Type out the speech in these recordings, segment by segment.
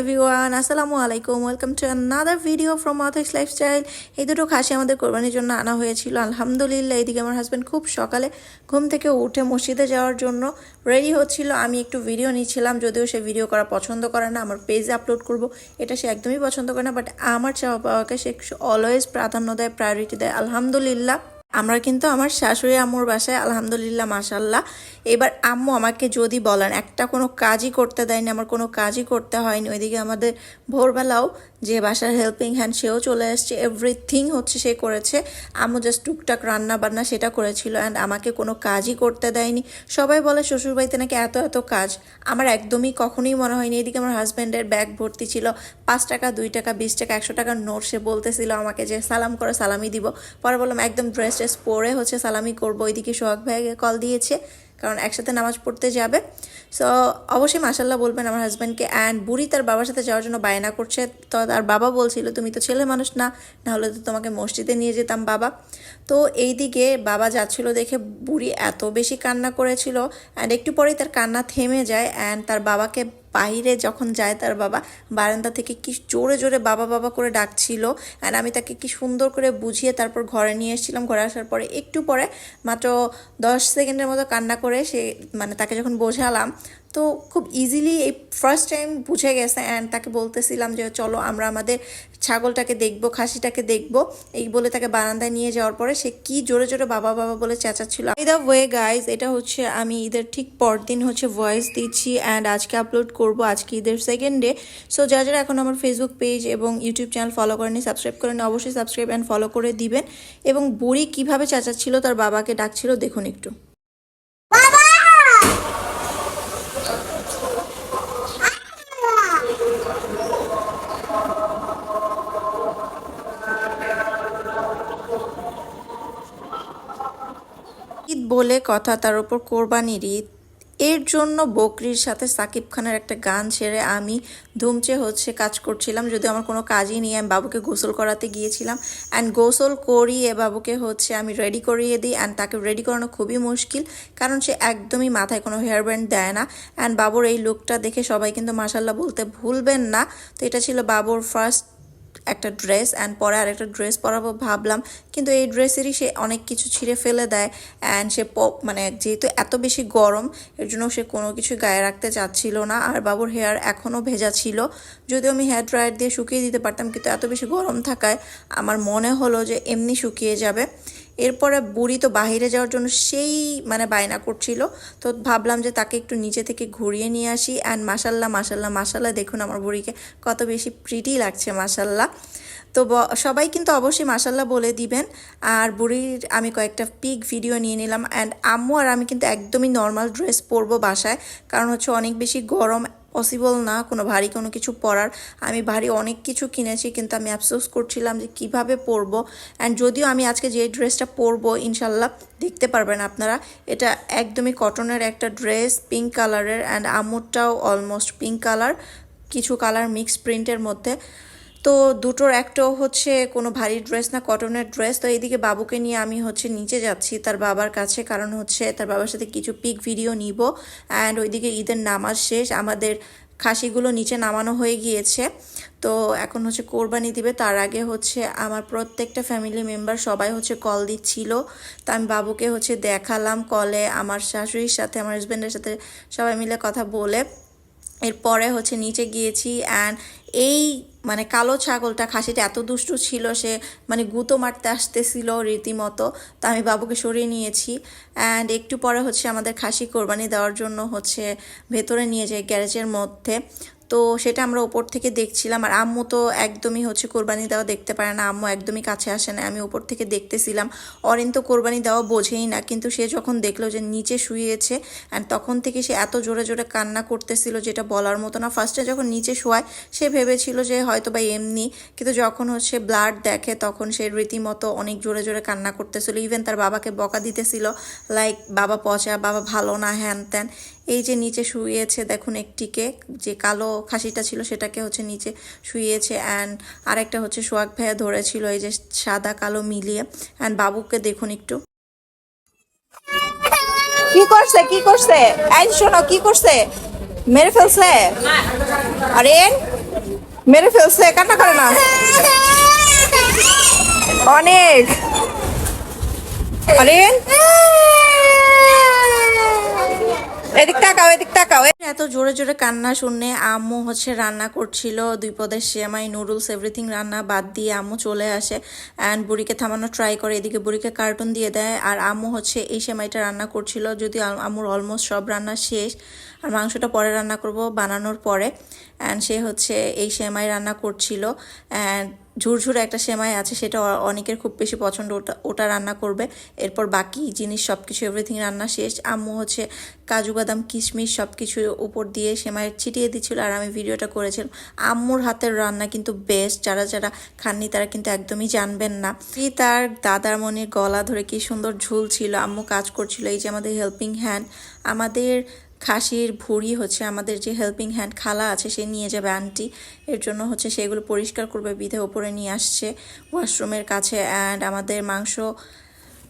Everyone আসসালামু আলাইকুম welcome to another video from Athoi's lifestyle এই দুটো খাসি আমাদের কোরবানির জন্য আনা হয়েছিল। আলহামদুলিল্লাহ, এদিকে আমার হাজব্যান্ড খুব সকালে ঘুম থেকে উঠে মসজিদে যাওয়ার জন্য রেডি হচ্ছিল। আমি একটু ভিডিও নিচ্ছিলাম, যদিও সে ভিডিও করা পছন্দ করে না। আমার পেজে আপলোড করব, এটা সে একদমই পছন্দ করে না বাট আমার চাওয়া পাওয়াকে সে অলওয়েজ প্রাধান্য দেয় প্রায়োরিটি দেয়। আলহামদুলিল্লাহ। আমরা কিন্তু আমার শাশুড়ি আম্মুর বাসায়, আলহামদুলিল্লাহ মাসাল্লাহ এবার আম্মু আমাকে যদি বলেন, একটা কোনো কাজই করতে দেয়নি, আমার কোনো কাজই করতে হয়নি, ওইদিকে আমাদের ভোরবেলাও যে বাসার হেল্পিং হ্যান্ড সেও চলে এসছে। এভরিথিং হচ্ছে সে করেছে। আম্মু জাস্ট টুকটাক রান্না বান্না সেটা করেছিল অ্যান্ড আমাকে কোনো কাজই করতে দেয়নি। সবাই বলে, শ্বশুরবাড়িতে নাকি এত এত কাজ? আমার একদমই কখনোই মনে হয়নি। এদিকে আমার হাজব্যান্ডের ব্যাগ ভর্তি ছিল। পাঁচ টাকা, দুই টাকা, বিশ টাকা, একশো টাকার নোট সে বলতেছিল আমাকে যে, সালাম করে, সালামি দিব। পরে বললাম, একদম ড্রেস ট্রেস পরে হচ্ছে সালামি করব। ওইদিকে সোহাগ ভাইকে কল দিয়েছে। কারণ একসাথে নামাজ পড়তে যাবে। সো অবশ্যই মাসাল্লাহ বলবেন আমার হাজব্যান্ডকে অ্যান্ড বুড়ি তার বাবার সাথে যাওয়ার জন্য বায়না করছে। তো তার বাবা বলছিল, তুমি তো ছেলে মানুষ না, নাহলে তো তোমাকে মসজিদে নিয়ে যেতাম বাবা। তো এই দিকে বাবা যাচ্ছিল দেখে বুড়ি এত বেশি কান্না করেছিল অ্যান্ড একটু পরেই তার কান্না থেমে যায় অ্যান্ড তার বাবাকে বাইরে যখন যায় তার বাবা, বারান্দা থেকে কি জোরে জোরে বাবা বাবা করে ডাকছিল অ্যান্ড আমি তাকে কি সুন্দর করে বুঝিয়ে তারপর ঘরে নিয়ে এসেছিলাম। ঘরে আসার পরে একটু পরে, মাত্র দশ সেকেন্ডের মতো কান্না করে সে মানে তাকে যখন বোঝালাম তো খুব ইজিলি এই ফার্স্ট টাইম বুঝে গেছে অ্যান্ড তাকে বলতেছিলাম যে, চলো আমরা আমাদের ছাগলটাকে দেখব, খাসিটাকে দেখব। এই বলে তাকে বারান্দায় নিয়ে যাওয়ার পরে সে কি জোরে জোরে বাবা বাবা বলে চেঁচাচ্ছিল। এই দ্য ওয়ে গাইজ এটা হচ্ছে আমি ঈদের ঠিক পরদিন হচ্ছে ভয়েস দিচ্ছি অ্যান্ড আজকে আপলোড করব, আজকে ঈদের সেকেন্ড ডে সো যারা যারা এখন আমার ফেসবুক পেজ এবং ইউটিউব চ্যানেল ফলো করেনি সাবস্ক্রাইব করেনি অবশ্যই সাবস্ক্রাইব অ্যান্ড ফলো করে দিবেন। এবং বুড়ি কীভাবে চেঁচাচ্ছিল, তার বাবাকে ডাকছিল, দেখুন একটু ঈদ বলে কথা তার উপর কোরবানির ঈদ। এর জন্য বকরির সাথে সাকিব খানের একটা গান ছেড়ে আমি ধুমচে হচ্ছে কাজ করছিলাম। যদি আমার কোনো কাজই নিয়ে আমি বাবুকে গোসল করাতে গিয়েছিলাম। অ্যান্ড গোসল করিয়ে বাবুকে হচ্ছে আমি রেডি করিয়ে দিই। অ্যান্ড তাকে রেডি করানো খুবই মুশকিল, কারণ সে একদমই মাথায় কোনো হেয়ার ব্যান্ড দেয় না। অ্যান্ড বাবুর এই লুকটা দেখে সবাই কিন্তু মাসাল্লাহ বলতে ভুলবেন না। তো এটা ছিল বাবুর ফার্স্ট একটা ড্রেস অ্যান্ড পরে আর একটা ড্রেস পরাবো ভাবলাম। কিন্তু এই ড্রেসেরই সে অনেক কিছু ছিঁড়ে ফেলে দেয় অ্যান্ড সে মানে যেহেতু এত বেশি গরম, এর জন্য সে কোনো কিছু গায়ে রাখতে চাচ্ছিল না। আর বাবুর হেয়ার এখনও ভেজা ছিল। যদিও আমি হেয়ার ড্রায়ার দিয়ে শুকিয়ে দিতে পারতাম, কিন্তু এত বেশি গরম থাকায় আমার মনে হলো যে এমনি শুকিয়ে যাবে। এরপরে বুড়ি তো বাইরে যাওয়ার জন্য সেই মানে বায়না করছিল। তো ভাবলাম যে তাকে একটু নিচে থেকে ঘুরিয়ে নিয়ে আসি। অ্যান্ড মাসাল্লাহ মাসাল্লাহ মাসাল্লাহ দেখুন আমার বুড়িকে কত বেশি প্রিটি লাগছে মাসাল্লাহ তো সবাই কিন্তু অবশ্যই মাসাল্লাহ বলে দিবেন। আর বুড়ির আমি কয়েকটা পিক ভিডিও নিয়ে নিলাম। অ্যান্ড আম্মু আর আমি কিন্তু একদমই নর্মাল ড্রেস পরবো বাসায়। কারণ হচ্ছে অনেক বেশি গরম পসিবল না, কোনো ভারী কোনো কিছু পরার। আমি ভারী অনেক কিছু কিনেছি, কিন্তু আমি আফসোস করছিলাম যে কীভাবে পরবো। অ্যান্ড যদিও আমি আজকে যে ড্রেসটা পরবো, ইনশাল্লাহ দেখতে পারবেন আপনারা। এটা একদমই কটনের একটা ড্রেস পিঙ্ক কালারের অ্যান্ড আমুরটাও অলমোস্ট পিঙ্ক কালার কিছু কালার মিক্স প্রিন্টের মধ্যে। তো দুটোর একটাও হচ্ছে কোনো ভারী ড্রেস না, কটনের ড্রেস। তো এইদিকে বাবুকে নিয়ে আমি হচ্ছে নিচে যাচ্ছি, তার বাবার কাছে। কারণ হচ্ছে তার বাবার সাথে কিছু পিক ভিডিও নিব। অ্যান্ড ওইদিকে ঈদের নামাজ শেষ, আমাদের খাসিগুলো নিচে নামানো হয়ে গিয়েছে। তো এখন হচ্ছে কোরবানি দিবে, তার আগে হচ্ছে আমার প্রত্যেকটা ফ্যামিলি মেম্বার সবাই হচ্ছে কল দিচ্ছিল। তা আমি বাবুকে হচ্ছে দেখালাম কলে আমার শাশুড়ির সাথে, আমার হাজব্যান্ডের সাথে সবাই মিলে কথা বলে। এরপরে হচ্ছে নিচে গিয়েছি অ্যান্ড এই মানে কালো ছাগলটা খাসিটা এত দুষ্টু ছিল সে মানে গুঁতো মারতে আসতেছিল রীতিমতো, তো আমি বাবুকে সরিয়ে নিয়েছি অ্যান্ড একটু পরে হচ্ছে আমাদের খাসি কোরবানি দেওয়ার জন্য হচ্ছে ভেতরে নিয়ে যাই গ্যারেজের মধ্যে। তো সেটা আমরা ওপর থেকে দেখছিলাম। আর আম্মু তো একদমই হচ্ছে কোরবানি দেওয়া দেখতে পারে না। আম্মু একদমই কাছে আসে না। আমি ওপর থেকে দেখতেছিলাম। অরিন তো কোরবানি দেওয়া বোঝেই না। কিন্তু সে যখন দেখল যে নিচে শুয়েছে অ্যান্ড তখন থেকে সে এত জোরে জোরে কান্না করতেছিল যেটা বলার মতো না। ফার্স্টে যখন নিচে শোয়ায়, সে ভেবেছিল যে হয়তো বা এমনি। কিন্তু যখন হচ্ছে ব্লাড দেখে, তখন সে রীতিমতো অনেক জোরে জোরে কান্না করতেছিল। ইভেন তার বাবাকে বকা দিতেছিল লাইক বাবা পচা, বাবা ভালো না, হ্যান ত্যান। এই যে নিচে শুয়েছে, দেখুন একটিকে, যে কালো খাসিটা ছিল সেটাকে হচ্ছে নিচে শুয়েছে অ্যান্ড আরেকটা হচ্ছে সোয়াগ ভাইয়া ধরেছিল এই যে সাদা কালো মিলিয়ে অ্যান্ড বাবুকে দেখুন একটু। কি করছে কি করছে? এই শোনো, কি করছে? মেরে ফেলছে? আরে, মেরে ফেলছে, কান্না করে না। অনেক। অনেক এদিক তাকাও এদিক তাকাও। এত জোরে জোরে কান্না শুনে আম্মু হচ্ছে রান্না করছিল, দুই পদের সেমাই নুডলস এভরিথিং রান্না বাদ দিয়ে আম্মু চলে আসে অ্যান্ড বুড়িকে থামানো ট্রাই করে, এদিকে বুড়িকে কার্টুন দিয়ে দেয় আর আম্মু হচ্ছে এই সেমাইটা রান্না করছিল যদি আম্মুর অলমোস্ট সব রান্না শেষ, আর মাংসটা পরে রান্না করব বানানোর পরে অ্যান্ড সে হচ্ছে এই সেমাই রান্না করছিল অ্যান্ড ঝুরঝুরে একটা সেমাই আছে, সেটা অনেকের খুব বেশি পছন্দ। ওটা ওটা রান্না করবে। এরপর বাকি জিনিস সব কিছু এভরিথিং রান্না শেষ। আম্মু হচ্ছে কাজু, বাদাম, কিশমিশ সব কিছু উপর দিয়ে সেমাই ছিটিয়ে দিচ্ছিল আর আমি ভিডিওটা করেছিলাম। আম্মুর হাতের রান্না কিন্তু বেস্ট যারা যারা খাননি তারা কিন্তু একদমই জানবেন না। এই তার দাদার মনির গলা ধরে কি সুন্দর ঝুল ছিল আম্মু কাজ করছিল, এই যে আমাদের হেল্পিং হ্যান্ড আমাদের খাসির ভুড়ি হচ্ছে আমাদের যে হেল্পিং হ্যান্ড খালা আছে, সে নিয়ে যাবে আন্টি এর জন্য হচ্ছে সেগুলো পরিষ্কার করবে বিধে ওপরে নিয়ে আসছে ওয়াশরুমের কাছে অ্যান্ড আমাদের মাংস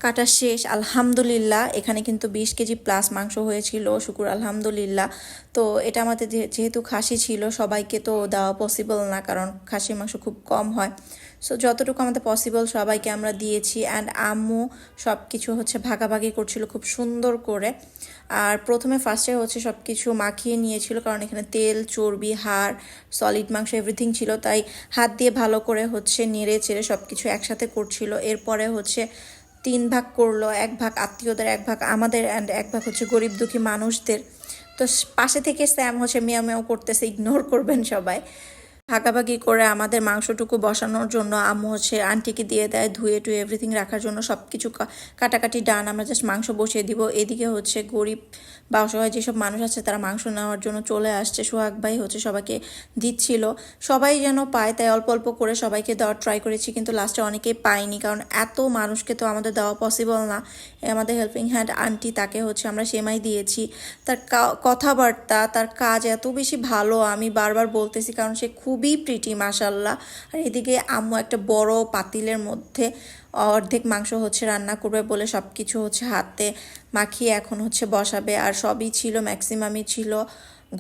কাটা শেষ। আলহামদুলিল্লাহ, এখানে কিন্তু বিশ কেজি প্লাস মাংস হয়েছিল, শুকুর আলহামদুলিল্লাহ। তো এটা আমাদের যেহেতু খাসি ছিল, সবাইকে তো দেওয়া পসিবল না, কারণ খাসির মাংস খুব কম হয়। সো যতটুকু আমাদের পসিবল সবাইকে আমরা দিয়েছি অ্যান্ড আম্মু সব কিছু হচ্ছে ভাগাভাগি করছিল খুব সুন্দর করে। আর প্রথমে ফার্স্টে হচ্ছে সব কিছু মাখিয়ে নিয়েছিল কারণ এখানে তেল, চর্বি, হাড় সলিড মাংস এভরিথিং ছিল। তাই হাত দিয়ে ভালো করে হচ্ছে নেড়ে চেড়ে সব কিছু একসাথে করছিল। এরপরে হচ্ছে তিন ভাগ করল, এক ভাগ আত্মীয়দের, এক ভাগ আমাদের অ্যান্ড এক ভাগ হচ্ছে গরিব দুঃখী মানুষদের। তো পাশে থেকে স্যাম হচ্ছে মেয়াও মেয়াও করতেছে ইগনোর করবেন সবাই। ভাগাভাগি করে আমাদের মাংসটুকু বসানোর জন্য আম্মু হচ্ছে আন্টিকে দিয়ে দেয়, ধুয়ে টুয়ে এভরিথিং রাখার জন্য সব কিছু কাটাকাটি ডান আমরা জাস্ট মাংস বসিয়ে দিব। এদিকে হচ্ছে গরিব বা অসহায় যেসব মানুষ আছে তারা মাংস নেওয়ার জন্য চলে আসছে। সোহাগ ভাই হচ্ছে সবাইকে দিচ্ছিল। সবাই যেন পায় তাই অল্প অল্প করে সবাইকে দেওয়ার ট্রাই করেছি, কিন্তু লাস্টে অনেকেই পাইনি কারণ এত মানুষকে তো আমাদের দেওয়া পসিবল না। আমাদের হেল্পিং হ্যান্ড আন্টি তাকে হচ্ছে আমরা সেমাই দিয়েছি। তার কথাবার্তা, তার কাজ এত বেশি ভালো, আমি বারবার বলতেছি, কারণ সে খুবই প্রিটি মাসাল্লাহ আর এদিকে আম্মু একটা বড় পাতিলের মধ্যে অর্ধেক মাংস হচ্ছে রান্না করবে বলে সব কিছু হচ্ছে হাতে মাখিয়ে এখন হচ্ছে বসাবে। আর সবই ছিল, ম্যাক্সিমামই ছিল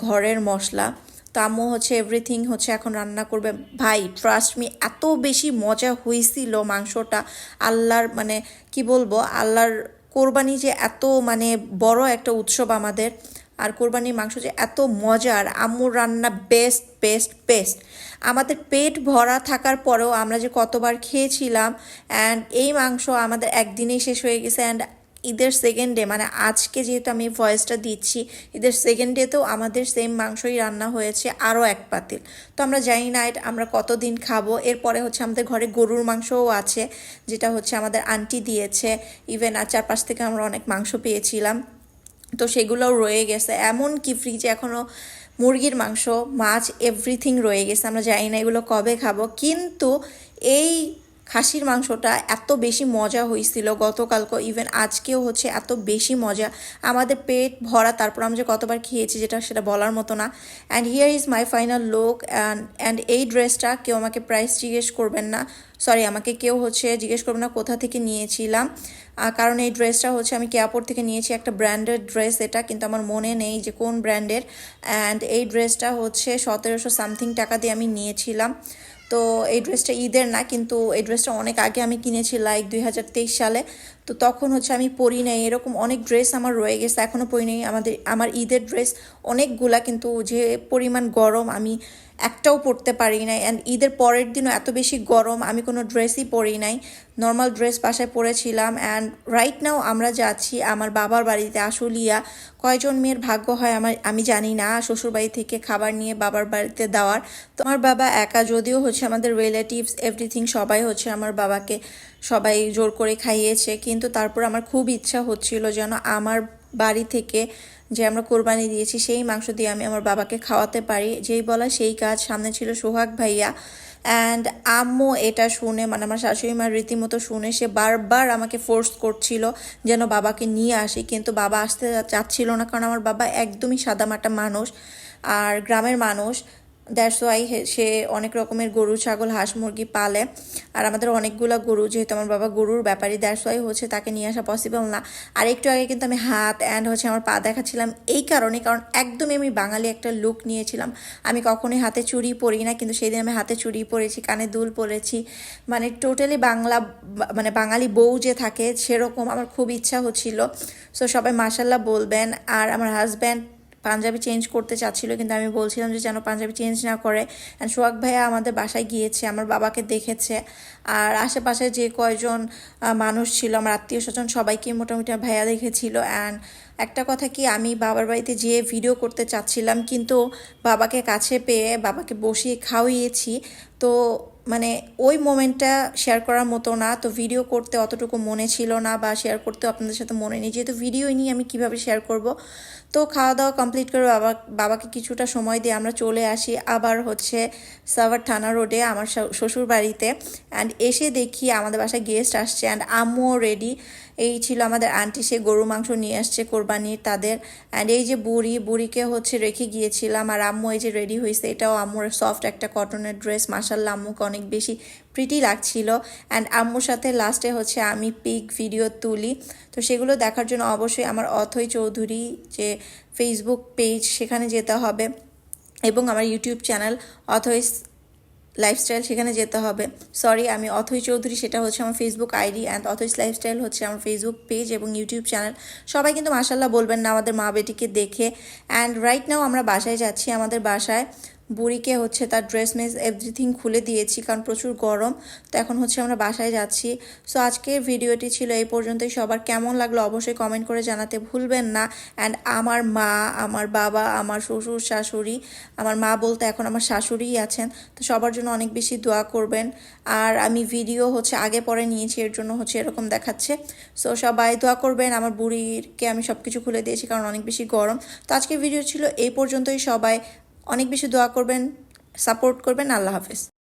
ঘরের মশলা। তো আম্মু হচ্ছে এভরিথিং হচ্ছে এখন রান্না করবে। ভাই ট্রাস্ট মি এত বেশি মজা হয়েছিল মাংসটা। আল্লাহর মানে কি বলব, আল্লাহর কোরবানি যে এত মানে বড় একটা উৎসব আমাদের। আর কোরবানির মাংস যে এত মজার, আম্মুর রান্না বেস্ট বেস্ট বেস্ট আমাদের পেট ভরা থাকার পরেও আমরা যে কতবার খেয়েছিলাম অ্যান্ড এই মাংস আমাদের একদিনেই শেষ হয়ে গেছে অ্যান্ড ঈদের সেকেন্ড ডে মানে আজকে যেহেতু আমি ভয়েসটা দিচ্ছি, ঈদের সেকেন্ড ডেতেও আমাদের সেম মাংসই রান্না হয়েছে আরও এক পাতিল। তো আমরা জানি না এটা আমরা কতদিন খাব। এরপরে হচ্ছে আমাদের ঘরে গরুর মাংসও আছে, যেটা হচ্ছে আমাদের আন্টি দিয়েছে। ইভেন আর চারপাশ থেকে আমরা অনেক মাংস পেয়েছিলাম। তো সেগুলোও রয়ে গেছে। এমন কি ফ্রিজে এখনও মুরগির মাংস, মাছ এভরিথিং রয়ে গেছে। আমরা জানি না এগুলো কবে খাব। কিন্তু এই খাসির মাংসটা এত বেশি মজা হয়েছিল গতকালকে ইভেন আজকেও হচ্ছে এত বেশি মজা। আমাদের পেট ভরা, তারপর আমরা যে কতবার খেয়েছি যেটা সেটা বলার মতো না। And here is my final look and and এই ড্রেসটা কেউ আমাকে প্রাইস জিজ্ঞেস করবেন না। সরি আমাকে কেউ হচ্ছে জিজ্ঞেস করবেন না কোথা থেকে নিয়েছিলাম। কারণ এই ড্রেসটা হচ্ছে আমি কেয়াপোর থেকে নিয়েছি একটা ব্র্যান্ডেড ড্রেস এটা, কিন্তু আমার মনে নেই যে কোন ব্র্যান্ডের অ্যান্ড এই ড্রেসটা হচ্ছে সতেরোশো সামথিং টাকা দিয়ে আমি নিয়েছিলাম। তো এই ড্রেসটা ঈদের না, কিন্তু এই ড্রেসটা অনেক আগে আমি কিনেছি লাইক দুই সালে। তো তখন হচ্ছে আমি পরি নাই, এরকম অনেক ড্রেস আমার রয়ে গেছে এখনও পরি নাই। আমাদের, আমার ঈদের ড্রেস অনেকগুলা, কিন্তু যে পরিমাণ গরম আমি একটাও পরতে পারি নাই। অ্যান্ড ঈদের পরের দিনও এত বেশি গরম, আমি কোনো ড্রেসই পরি নাই। নর্মাল ড্রেস বাসায় পরেছিলাম অ্যান্ড রাইট নাও আমরা যাচ্ছি আমার বাবার বাড়িতে। আশুলিয়া, কয়জন মেয়ের ভাগ্য হয় আমার আমি জানি না। শ্বশুরবাড়ি থেকে খাবার নিয়ে বাবার বাড়িতে দেওয়ার। তো আমার বাবা একা যদিও হচ্ছে আমাদের রিলেটিভস এভরিথিং সবাই হচ্ছে আমার বাবাকে সবাই জোর করে খাইয়েছে। কিন্তু তারপর আমার খুব ইচ্ছা হচ্ছিল যেন আমার বাড়ি থেকে যে আমরা কোরবানি দিয়েছি, সেই মাংস দিয়ে আমি আমার বাবাকে খাওয়াতে পারি। যেই বলা সেই কাজ সামনে ছিল সোহাগ ভাইয়া। অ্যান্ড আম্মু এটা শুনে মানে আমার শাশুড়ি মার রীতিমতো শুনে, সে বারবার আমাকে ফোর্স করছিল যেন বাবাকে নিয়ে আসি। কিন্তু বাবা আসতে চাচ্ছিল না, কারণ আমার বাবা একদমই সাদামাটা মানুষ, আর গ্রামের মানুষ। দ্যাটস ওয়াই সে অনেক রকমের গরু, ছাগল, হাঁস, মুরগি পালে। আর আমাদের অনেকগুলো গরু, যেহেতু আমার বাবা গরুর ব্যাপারই দ্যাটস ওয়াই হচ্ছে তাকে নিয়ে আসা পসিবল না। আর একটু আগে কিন্তু আমি হাত অ্যান্ড হচ্ছে আমার পা দেখাচ্ছিলাম এই কারণে, কারণ একদমই আমি বাঙালি একটা লুক নিয়েছিলাম। আমি কখনোই হাতে চুরি পরি না, কিন্তু সেই দিন আমি হাতে চুরি পরেছি, কানে দুল পরেছি। মানে টোটালি বাংলা মানে বাঙালি বউ যে থাকে, সেরকম আমার খুব ইচ্ছা হচ্ছিল। সো সবাই মাসাল্লাহ বলবেন। আর আমার হাজব্যান্ড পাঞ্জাবি চেঞ্জ করতে চাচ্ছিল, কিন্তু আমি বলছিলাম যে যেন পাঞ্জাবি চেঞ্জ না করে। অ্যান্ড সোহাগ ভাইয়া আমাদের বাসায় গিয়েছে, আমার বাবাকে দেখেছে। আর আশেপাশে যে কয়জন মানুষ ছিল, আমার আত্মীয় স্বজন সবাইকে মোটামুটি ভাইয়া দেখেছিল। অ্যান্ড একটা কথা কি, আমি বাবার বাড়িতে যেয়ে ভিডিও করতে চাচ্ছিলাম, কিন্তু বাবাকে কাছে পেয়ে বাবাকে বসিয়ে খাওয়িয়েছি। তো মানে ওই মোমেন্টটা শেয়ার করার মতো না। তো ভিডিও করতে অতটুকু মনে ছিল না বা শেয়ার করতেও আপনাদের সাথে মনে নেই। যেহেতু ভিডিও নিয়ে আমি কীভাবে শেয়ার করব? তো খাওয়া দাওয়া কমপ্লিট করে বাবা, বাবাকে কিছুটা সময় দিয়ে আমরা চলে আসি। আবার হচ্ছে সাভার থানা রোডে আমার শ্বশুর বাড়িতে অ্যান্ড এসে দেখি আমাদের বাসায় গেস্ট আসছে। অ্যান্ড আম্মুও রেডি এই ছিল আমাদের আন্টি, সে গরু মাংস নিয়ে আসছে কোরবানির তাদের। অ্যান্ড এই যে বুড়ি, বুড়িকে হচ্ছে রেখে গিয়েছিলাম। আর আম্মু এই যে রেডি হয়েছে, এটাও আম্মুর সফট একটা কটনের ড্রেস মাসাল্লাহ আম্মুকে অনেক বেশি প্রিটি লাগছিল। অ্যান্ড আম্মুর সাথে লাস্টে হচ্ছে আমি পিক ভিডিও তুলি। তো সেগুলো দেখার জন্য অবশ্যই আমার অথৈ চৌধুরী যে ফেসবুক পেজ সেখানে যেতে হবে। এবং আমার ইউটিউব চ্যানেল অথৈ লাইফস্টাইল সেখানে যেতে হবে। সরি আমি অথৈ চৌধুরী, সেটা হচ্ছে আমার Facebook ID and Athoi's lifestyle হচ্ছে আমার ফেসবুক পেজ এবং ইউটিউব চ্যানেল সবাই কিন্তু মাসাল্লাহ বলবেন না আমাদের মা বেটিকে দেখে। অ্যান্ড রাইট নাও আমরা বাসায় যাচ্ছি আমাদের বাসায়। বুড়িকে হচ্ছে তার ড্রেস মেস এভরিথিং খুলে দিয়েছি, কারণ প্রচুর গরম। তো এখন হচ্ছে আমরা বাসায় যাচ্ছি। সো আজকের ভিডিওটি ছিল এই পর্যন্তই। সবার কেমন লাগল অবশ্যই কমেন্ট করে জানাতে ভুলবেন না। অ্যান্ড আমার মা, আমার বাবা, আমার শ্বশুর, শাশুড়ি, আমার মা বলতে এখন আমার শাশুড়িই আছেন। তো সবার জন্য অনেক বেশি দোয়া করবেন। আর আমি ভিডিও হচ্ছে আগে পরে নিয়েছি, এর জন্য হচ্ছে এরকম দেখাচ্ছে। সো সবাই দোয়া করবেন, আমার বুড়িরকে আমি সব কিছু খুলে দিয়েছি, কারণ অনেক বেশি গরম। তো আজকের ভিডিও ছিল এই পর্যন্তই। সবাই অনেক বেশি দোয়া করবেন সাপোর্ট করবেন আল্লাহ হাফেজ।